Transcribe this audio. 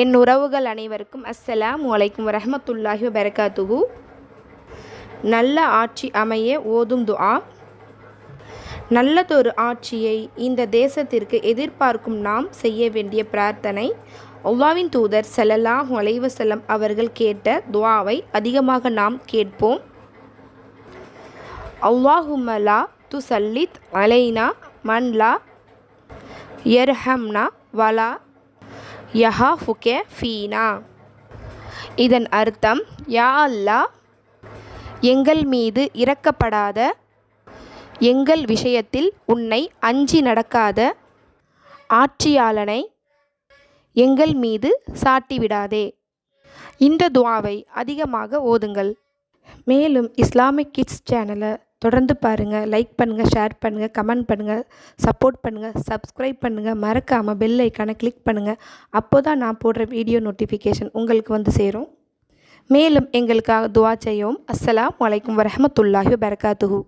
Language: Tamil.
என் உறவுகள் அனைவருக்கும் அஸ்ஸலாம் வலைக்கும் வரஹமத்துல்லாஹி வரகாத்துகு நல்ல ஆட்சி அமைய ஓதும் துஆ. நல்லதொரு ஆட்சியை இந்த தேசத்திற்கு எதிர்பார்க்கும் நாம் செய்ய வேண்டிய பிரார்த்தனை ஒவ்வாவின் தூதர் ஸல்லல்லாஹு அலைஹி அவர்கள் கேட்ட துவாவை அதிகமாக நாம் கேட்போம். அவ்வாஹுமலா து துசல்லித் அலைனா மன்லா யர்ஹம்னா வலா யஹா ஃபுகே ஃபீனா. இதன் அர்த்தம் யா அல்லாஹ் எங்கள் மீது இறக்கப்படாத எங்கள் விஷயத்தில் உன்னை அஞ்சி நடக்காத ஆட்சியாளனை எங்கள் மீது சாட்டிவிடாதே இந்த துவாவை அதிகமாக ஓதுங்கள். மேலும் இஸ்லாமிக் கிட்ஸ் சேனலை தொடர்ந்து பாருங்கள் லைக் பண்ணுங்கள் ஷேர் பண்ணுங்கள் கமெண்ட் பண்ணுங்கள் சப்போர்ட் பண்ணுங்கள் சப்ஸ்கிரைப் பண்ணுங்கள் மறக்காமல் பெல் ஐக்கானை கிளிக் பண்ணுங்கள் அப்போ தான் நான் போடுற வீடியோ நோட்டிஃபிகேஷன் உங்களுக்கு வந்து சேரும். மேலும் எங்களுக்காக துவா செய்யவும். அஸ்ஸலாம் வலைக்கும் வரமத்துல்லாஹி வரகாத்துஹூ